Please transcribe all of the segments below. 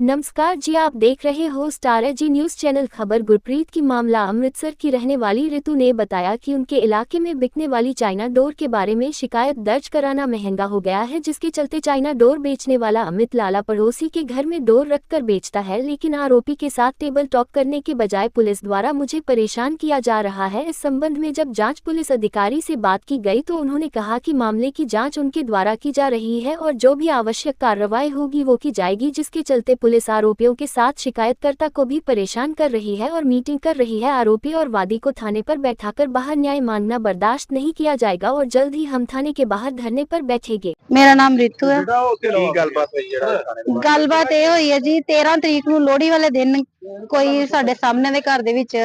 नमस्कार जी, आप देख रहे हो स्टार जी न्यूज़ चैनल। खबर गुरप्रीत की मामला अमृतसर की रहने वाली ऋतु ने बताया कि उनके इलाके में बिकने वाली चाइना डोर के बारे में शिकायत दर्ज कराना महँगा हो गया है, जिसके चलते चाइना डोर बेचने वाला अमित लाला पड़ोसी के घर में डोर रखकर बेचता है, लेकिन आरोपी के साथ टेबल टॉक करने के बजाय पुलिस द्वारा मुझे परेशान किया जा रहा है। इस संबंध में जब जाँच पुलिस अधिकारी से बात की गई तो उन्होंने कहा की मामले की जाँच उनके द्वारा की जा रही है और जो भी आवश्यक कार्रवाई होगी वो की जाएगी, जिसके चलते पुलिस आरोपियों के साथ शिकायतकर्ता को भी परेशान कर रही है और मीटिंग कर रही है आरोपी और वादी को थाने पर बैठाकर बाहर न्याय मांगना बर्दाश्त नहीं किया जाएगा और जल्द ही हम थाने के बाहर धरने पर बैठेंगे ਮੇਰਾ ਨਾਮ ਰਿਤੂ ਹੈ ਕੀ ਗੱਲਬਾਤ ਹੋਈ ਜਿਹੜਾ ਥਾਣੇ ਦੇ ਬਾਹਰ? ਗੱਲਬਾਤ ਇਹ ਹੋਈ ਹੈ ਜੀ 13 ਤਰੀਕ ਨੂੰ ਲੋਹੜੀ ਵਾਲੇ ਦਿਨ ਕੋਈ ਸਾਡੇ ਸਾਹਮਣੇ ਦੇ ਘਰ ਦੇ ਵਿੱਚ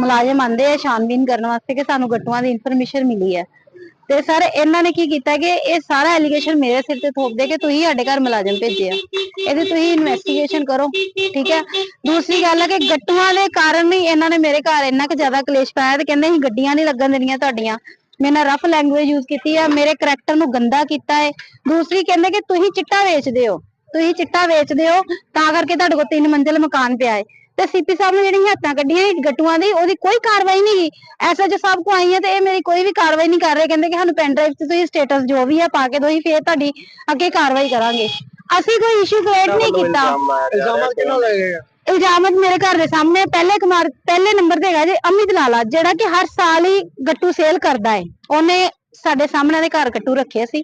ਮੁਲਾਜ਼ਮ ਆਂਦੇ ਆ ਛਾਨਬੀਨ ਕਰਨ ਵਾਸਤੇ ਕਿ ਸਾਨੂੰ ਗੱਟੂਆਂ ਦੀ ਇਨਫੋਰਮੇਸ਼ਨ ਮਿਲੀ ਹੈ ਤੇ ਸਰ, ਇਹਨਾਂ ਨੇ ਕੀ ਕੀਤਾ ਕਿ ਇਹ ਸਾਰਾ ਐਲੀਗੇਸ਼ਨ ਮੇਰੇ ਸਿਰ ਤੇ ਥੋਪਦੇ ਕਿ ਤੁਸੀਂ ਸਾਡੇ ਘਰ ਮੁਲਾਜ਼ਮ ਭੇਜੇ ਇਹਦੀ ਤੁਸੀਂ ਇਨਵੈਸਟੀਗੇਸ਼ਨ ਕਰੋ, ਠੀਕ ਹੈ? ਦੂਸਰੀ ਗੱਲ ਹੈ ਕਿ ਗੱਟੂਆਂ ਦੇ ਕਾਰਨ ਹੀ ਇਹਨਾਂ ਨੇ ਮੇਰੇ ਘਰ ਇੰਨਾ ਕੁ ਜ਼ਿਆਦਾ ਕਲੇਸ਼ ਪਾਇਆ ਤੇ ਕਹਿੰਦੇ ਅਸੀਂ ਗੱਡੀਆਂ ਨਹੀਂ ਲੱਗਣ ਦੇਣੀਆਂ ਤੁਹਾਡੀਆਂ। ਮੇਰੇ ਨਾਲ ਰਫ ਲੈਂਗੁਏਜ ਯੂਜ਼ ਕੀਤੀ ਆ, ਮੇਰੇ ਕਰੈਕਟਰ ਨੂੰ ਗੰਦਾ ਕੀਤਾ ਹੈ ਦੂਸਰੀ ਕਹਿੰਦੇ ਕਿ ਤੁਸੀਂ ਚਿੱਟਾ ਵੇਚਦੇ ਹੋ, ਤੁਸੀਂ ਚਿੱਟਾ ਵੇਚਦੇ ਹੋ, ਤਾਂ ਕਰਕੇ ਤੁਹਾਡੇ ਕੋਲ ਤਿੰਨ ਮੰਜ਼ਿਲ ਮਕਾਨ ਪਿਆ ਹੈ ਤੇ ਸੀਪੀ ਸਾਹਿਬ ਨੇ ਜਿਹੜੀਆਂ ਹੱਥਾਂ ਕੱਢੀਆਂ ਸੀ ਗੱਟੂਆਂ ਦੀ ਉਹਦੀ ਕੋਈ ਕਾਰਵਾਈ ਨਹੀਂ ਗਈ ਐਸਐਚਓ ਸਾਹਿਬ ਕੋ ਆਈ ਹੈ ਤੇ ਇਹ ਮੇਰੀ ਕੋਈ ਵੀ ਕਾਰਵਾਈ ਨਹੀਂ ਕਰ ਰਹੇ। ਕਹਿੰਦੇ ਕਿ ਸਾਨੂੰ ਪੈਨ ਡਰਾਈਵ 'ਚ ਤੁਸੀਂ ਸਟੇਟਸ ਜੋ ਵੀ ਹੈ ਪਾ ਕੇ ਦੋ ਫੇਰ ਤੁਹਾਡੀ ਅੱਗੇ ਕਾਰਵਾਈ ਕਰਾਂਗੇ। ਅਸੀਂ ਕੋਈ ਇਸ਼ੂ ਕ੍ਰੀਏਟ ਨਹੀਂ ਕੀਤਾ। ਇਲਜ਼ਾਮ ਕਿਹਨਾਂ ਆ ਇਲਜ਼ਾਮਤ ਮੇਰੇ ਘਰ ਦੇ ਸਾਹਮਣੇ ਪਹਿਲੇ ਕੁਮਾਰ ਪਹਿਲੇ ਨੰਬਰ ਤੇ ਹੈਗਾ ਜੀ ਅਮਿਤ ਲਾਲਾ ਜਿਹੜਾ ਕਿ ਹਰ ਸਾਲ ਹੀ ਗੱਟੂ ਸੇਲ ਕਰਦਾ ਹੈ। ਉਹਨੇ ਸਾਡੇ ਸਾਹਮਣੇ ਦੇ ਘਰ ਗੱਟੂ ਰੱਖੇ ਸੀ।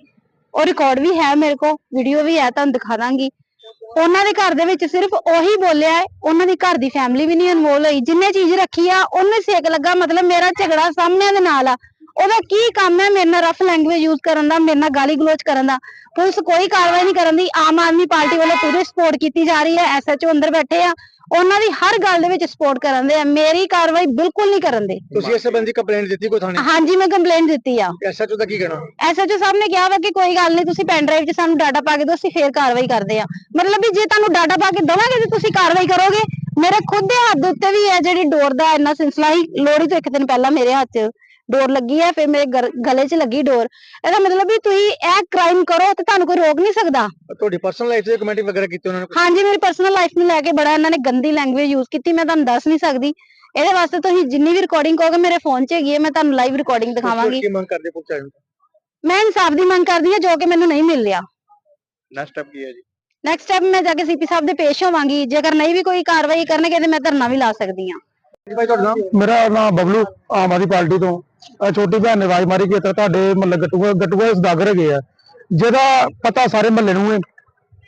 ਉਹ ਰਿਕਾਰਡ ਵੀ ਹੈ ਮੇਰੇ ਕੋਲ ਵੀਡੀਓ ਵੀ ਹੈ ਤੁਹਾਨੂੰ ਦਿਖਾ ਦਾਂਗੀ। ਉਹਨਾਂ ਦੇ ਘਰ ਦੇ ਵਿੱਚ ਸਿਰਫ ਉਹੀ ਬੋਲਿਆ ਹੈ, ਉਹਨਾਂ ਦੀ ਘਰ ਦੀ ਫੈਮਿਲੀ ਵੀ ਨਹੀਂ ਇਨਵੋਲ ਹੋਈ। ਜਿੰਨੇ ਚੀਜ਼ ਰੱਖੀ ਆ, ਉਹਨੇ ਸੇਕ ਲੱਗਾ, ਮਤਲਬ ਮੇਰਾ ਝਗੜਾ ਸਾਹਮਣੇ ਦੇ ਨਾਲ ਆ। ਉਹਦਾ ਕੀ ਕੰਮ ਹੈ ਮੇਰੇ ਨਾਲ ਰਫ ਲੈਂਗੁਏਜ ਯੂਜ਼ ਕਰਨ ਦਾ ਮੇਰੇ ਨਾਲ ਗਾਲੀ ਗਲੋਚ ਕਰਨ ਦਾ? ਪੁਲਿਸ ਕੋਈ ਕਾਰਵਾਈ ਨਹੀਂ ਕਰਨ ਦੀ। ਆਮ ਆਦਮੀ ਪਾਰਟੀ ਵੱਲੋਂ ਪੂਰੀ ਸਪੋਰਟ ਕੀਤੀ ਜਾ ਰਹੀ ਹੈ। ਐਸਐਚਓ ਅੰਦਰ ਬੈਠੇ ਆ। ਉਹਨਾਂ ਦੀ ਹਰ ਗੱਲ ਦੇ ਵਿੱਚ ਸਪੋਰਟ ਕਰਨ ਦੇ ਆ। ਮੇਰੀ ਕਾਰਵਾਈ ਬਿਲਕੁਲ ਨਹੀਂ ਕਰਨ ਦੇ। ਤੁਸੀਂ ਇਸ ਸੰਬੰਧੀ ਕੰਪਲੇਂਟ ਦਿੱਤੀ ਕੋਈ ਥਾਣੇ? ਹਾਂਜੀ ਮੈਂ ਕੰਪਲੇਂਟ ਦਿੱਤੀ ਆ। ਐਸਐਚਓ ਦਾ ਕੀ ਕਹਿਣਾ? ਐਸਐਚਓ ਸਾਹਿਬ ਨੇ ਕਿਹਾ ਵਾ ਕਿ ਕੋਈ ਗੱਲ ਨਹੀਂ ਤੁਸੀਂ ਪੈਨ ਡਰਾਈਵ 'ਚ ਸਾਨੂੰ ਡਾਟਾ ਪਾ ਕੇ ਦਿਓ ਅਸੀਂ ਫੇਰ ਕਾਰਵਾਈ ਕਰਦੇ ਆ। ਮਤਲਬ ਵੀ ਜੇ ਤੁਹਾਨੂੰ ਡਾਟਾ ਪਾ ਕੇ ਦਵਾਂਗੇ ਤੇ ਤੁਸੀਂ ਕਾਰਵਾਈ ਕਰੋਗੇ? ਮੇਰੇ ਖੁਦ ਦੇ ਹੱਥ ਦੇ ਉੱਤੇ ਵੀ ਹੈ ਜਿਹੜੀ ਡੋਰ ਦਾ ਇੰਨਾ ਸਿਲਸਿਲਾ ਹੀ ਲੋਹੜੀ ਤੋਂ ਇੱਕ ਦਿਨ ਪਹਿਲਾਂ ਮੇਰੇ ਹੱਥ 'ਚ। ਡੋਰ ਲੱਗੀ ਹੈ ਫਿਰ ਮੇਰੇ ਗਲੇ 'ਚ ਲੱਗੀ ਡੋਰ। ਇਹਦਾ ਮਤਲਬ ਵੀ ਤੁਸੀਂ ਇਹ ਕ੍ਰਾਈਮ ਕਰੋ ਤੇ ਤੁਹਾਨੂੰ ਕੋਈ ਰੋਕ ਨਹੀਂ ਸਕਦਾ। ਤੁਹਾਡੀ ਪਰਸਨਲ ਲਾਈਫ 'ਚ ਕਮੈਂਟ ਵਗੈਰਾ ਕੀਤੀ ਉਹਨਾਂ ਨੇ ਹਾਂਜੀ ਮੇਰੀ ਪਰਸਨਲ ਲਾਈਫ ਨੂੰ ਲੈ ਕੇ ਬੜਾ ਇਹਨਾਂ ਨੇ ਗੰਦੀ ਲੈਂਗੁਏਜ ਯੂਜ਼ ਕੀਤੀ ਮੈਂ ਤੁਹਾਨੂੰ ਦੱਸ ਨਹੀਂ ਸਕਦੀ। ਇਹਦੇ ਵਾਸਤੇ ਤੁਸੀਂ ਜਿੰਨੀ ਵੀ ਰਿਕਾਰਡਿੰਗ ਕਹੋਗੇ ਮੇਰੇ ਫੋਨ 'ਚ ਹੈਗੀ ਹੈ ਮੈਂ ਤੁਹਾਨੂੰ ਲਾਈਵ ਰਿਕਾਰਡਿੰਗ ਦਿਖਾਵਾਂਗੀ। ਕੀ ਮੰਗ ਕਰਦੇ ਆਏ ਮੈਂ ਇਨਸਾਫ ਦੀ ਮੰਗ ਕਰਦੀ ਹਾਂ ਜੋ ਕਿ ਮੈਨੂੰ ਨਹੀਂ ਮਿਲ ਰਿਹਾ ਨੈਕਸਟ ਸਟੈਪ ਕੀ ਹੈ ਜੀ? ਨੈਕਸਟ ਸਟੈਪ ਮੈਂ ਜਾ ਕੇ ਸੀਪੀ ਸਾਹਿਬ ਦੇ ਪੇਸ਼ ਹੋਵਾਂਗੀ। ਜੇਕਰ ਨਹੀਂ ਵੀ ਕੋਈ ਕਾਰਵਾਈ ਕਰਨਗੇ ਤੇ ਮੈਂ ਧਰਨਾ ਵੀ ਲਾ ਸਕਦੀ ਹਾਂ। ਜੀ ਭਾਈ ਤੁਹਾਡਾ ਨਾਮ? ਮੇਰਾ ਨਾਮ ਬਬਲੂ ਆਮ ਆਦਮੀ ਪਾਰਟੀ ਤੋਂ। ਛੋਟੀ ਭੈਣ ਨੇ ਆਵਾਜ਼ ਮਾਰੀ ਕਿ ਇੱਥੇ ਤੁਹਾਡੇ ਮਹੱਲੇ ਗੱਟੂਆ ਗੱਟੂਆ ਸਦਾਗਰ ਹੈਗੇ ਆ। ਜਿਹਦਾ ਪਤਾ ਸਾਰੇ ਮਹੱਲੇ ਨੂੰ ਹੈ।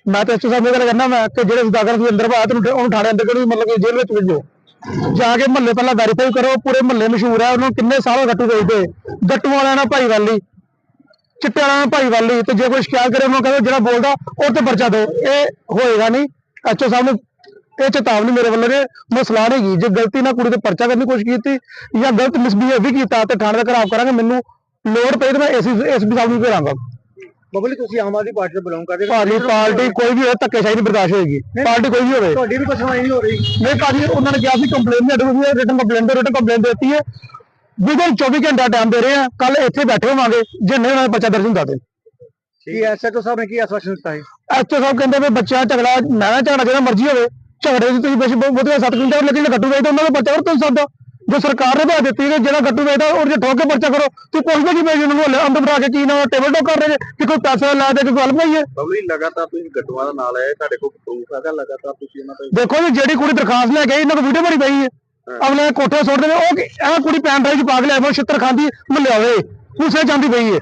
ਮੈਂ ਤਾਂ ਇਸ ਸਾਹਿਬ ਨੂੰ ਗੱਲ ਕਹਿੰਦਾ ਮੈਂ ਕਿ ਜਿਹੜੇ ਸਦਾਗਰ ਤੁਸੀਂ ਅੰਦਰ ਬਾਹਰ ਉਹਨੂੰ ਉਹਨੂੰ ਥਾਣੇ ਅੰਦਰ ਕਿਹੜੀ ਮਤਲਬ ਕਿ ਜੇਲ੍ਹ ਵਿੱਚ ਭੇਜੋ। ਜਾ ਕੇ ਮਹੱਲੇ ਪਹਿਲਾਂ ਵੈਰੀਫਾਈ ਕਰੋ, ਪੂਰੇ ਮਹੱਲੇ ਮਸ਼ਹੂਰ ਹੈ ਉਹਨੂੰ ਕਿੰਨੇ ਸਾਲ ਗੱਟੂ ਵੇਚਦੇ। ਗੱਟੂ ਵਾਲਿਆਂ ਨਾਲ ਭਾਈਵਾਲੀ ਚਿੱਟੇ ਵਾਲਿਆਂ ਨਾਲ ਭਾਈ ਵਾਲੀ, ਤੇ ਜੇ ਕੋਈ ਸ਼ਿਕਾਇਤ ਕਰੇ, ਉਹਨੂੰ ਕਹਿੰਦੇ ਜਿਹੜਾ ਬੋਲਦਾ, ਉਹ ਤੇ ਪਰਚਾ ਦਿਓ। ਇਹ ਹੋਏਗਾ ਨਹੀਂ। ਐਚਓ ਸਾਹਿਬ ਨੂੰ ਇਹ ਚੇਤਾਵਨੀ ਮੇਰੇ ਵੱਲੋਂ ਨੇ ਮੈਂ ਸਲਾਹ ਨਹੀਂ ਕੀ ਜੇ ਗਲਤੀ ਨਾਲ ਕੁੜੀ ਤੇ ਪਰਚਾ ਕਰਨ ਦੀ ਕੋਸ਼ਿਸ਼ ਕੀਤੀ ਜਾਂ ਗਲਤ ਮਿਸਬੀਹੇਵ ਵੀ ਕੀਤਾ ਤੇ ਥਾਣੇ ਦਾ ਘਰਾਵ ਕਰਾਂਗੇ ਮੈਨੂੰ ਲੋੜ ਪਈ ਤੇ ਮੈਂ ਐਸੀ ਐਸਪੀ ਸਾਹਿਬ ਨੂੰ ਘੇਰਾਂਗਾ। ਬਬਲੀ ਤੁਸੀਂ ਆਮ ਆਦਮੀ ਪਾਰਟੀ ਤੋਂ ਬਿਲੋਂਗ ਕਰਦੇ। ਭਾਜੀ ਪਾਰਟੀ ਕੋਈ ਵੀ ਹੋਵੇ ਧੱਕੇਸ਼ਾਹੀ ਨਹੀਂ ਬਰਦਾਸ਼ਤ ਹੋਏਗੀ। ਪਾਰਟੀ ਕੋਈ ਵੀ ਹੋਵੇ। ਤੁਹਾਡੀ ਵੀ ਕੋਈ ਸੁਣਵਾਈ ਨਹੀਂ ਹੋ ਰਹੀ। ਨਹੀਂ ਭਾਜੀ ਉਹਨਾਂ ਨੇ ਕਿਹਾ ਸੀ ਕੰਪਲੇਂਟ ਨਹੀਂ ਅਡੂ ਰਿਟਨ ਕੰਪਲੇਂਟ ਰਿਟਨ ਕੰਪਲੇਂਟ ਦਿੱਤੀ ਹੈ। ਵਿਦਨ 24 ਘੰਟਾ ਟਾਈਮ ਦੇ ਰਹੇ ਆ ਕੱਲ ਇੱਥੇ ਬੈਠੇ ਹੋਵਾਂਗੇ ਜੇ ਨਹੀਂ ਉਹਨਾਂ ਦਾ ਬੱਚਾ ਦਰਜ ਹੁੰਦਾ ਤੇ। ਕੀ ਐਸਐਚਓ ਸਾਹਿਬ ਨੇ ਕੀ ਆਸ਼ਵਾਸਨ ਦਿੱਤਾ ਹੈ ਐਚਓ ਸਾਹਿਬ ਕਹਿੰਦੇ ਵੀ ਬੱਚਾ ਝਗੜਾ ਨਾ ਝਗੜਾ ਜਿਹੜਾ ਮਰਜ਼ੀ ਹੋਵੇ ਝਗੜੇ ਦੀ ਤੁਸੀਂ ਬੇਸ਼ੱਕ ਬਹੁਤ ਵਧੀਆ ਸੱਤ ਕਿੰਟਰ ਲੇਕਿਨ ਗੱਟੂ ਵੇਚਦਾ ਉਹਨਾਂ ਦਾ ਬੱਚਾ ਹੋਰ ਤੁਸੀਂ ਸਕਦਾ ਜੋ ਸਰਕਾਰ ਨੇ ਬਣਾ ਦਿੱਤੀ ਹੈ ਜਿਹੜਾ ਗੱਟੂ ਵੇਚਦਾ ਉਹ ਜੇ ਠੋਕ ਕੇ ਪਰਚਾ ਕਰੋ। ਤੁਸੀਂ ਪੁੱਛਦੇ ਕੀ ਪਏ ਉਹਨੂੰ ਹਲੇ ਅੰਦਰ ਬਣਾ ਕੇ ਕੀ ਨਾ ਟੇਬਲ ਟੋਕ ਕਰ ਰਹੇ ਕਿ ਕੋਈ ਪੈਸਾ ਲੈ ਦੇ ਕੋਈ ਗੱਲ ਪਈ ਹੈ। ਬਬਲੀ ਲਗਾਤਾਰ ਤੁਸੀਂ ਗੱਟੂਆਂ ਦਾ ਨਾਲ ਹੈ ਤੁਹਾਡੇ ਕੋਲ ਪ੍ਰੂਫ ਹੈਗਾ ਲਗਾਤਾਰ ਤੁਸੀਂ ਉਹਨਾਂ ਤੋਂ ਦੇਖੋ ਜੀ ਜਿਹੜੀ ਕੁੜੀ ਦਰਖਾਸਤ ਲੈ ਕੇ ਇਹਨਾਂ ਕੋਲ ਵੀਡੀਓ ਬਣੀ ਪਈ ਹੈ। ਅਗਲੇ ਕੋਠੇ ਸੁੱਟਦੇ ਨੇ ਉਹ ਕਿ- ਇਹ ਕੁੜੀ ਪੈਨ ਡਰਾਈਵ ਚ ਪਾ ਕੇ ਲਿਆ ਮੈਂ ਛਿੱਤਰ ਖਾਂਦੀ ਮੁੱਲਿਆ ਹੋਵੇ ਉਸੇ ਜਾਂਦੀ ਪਈ ਹੈ।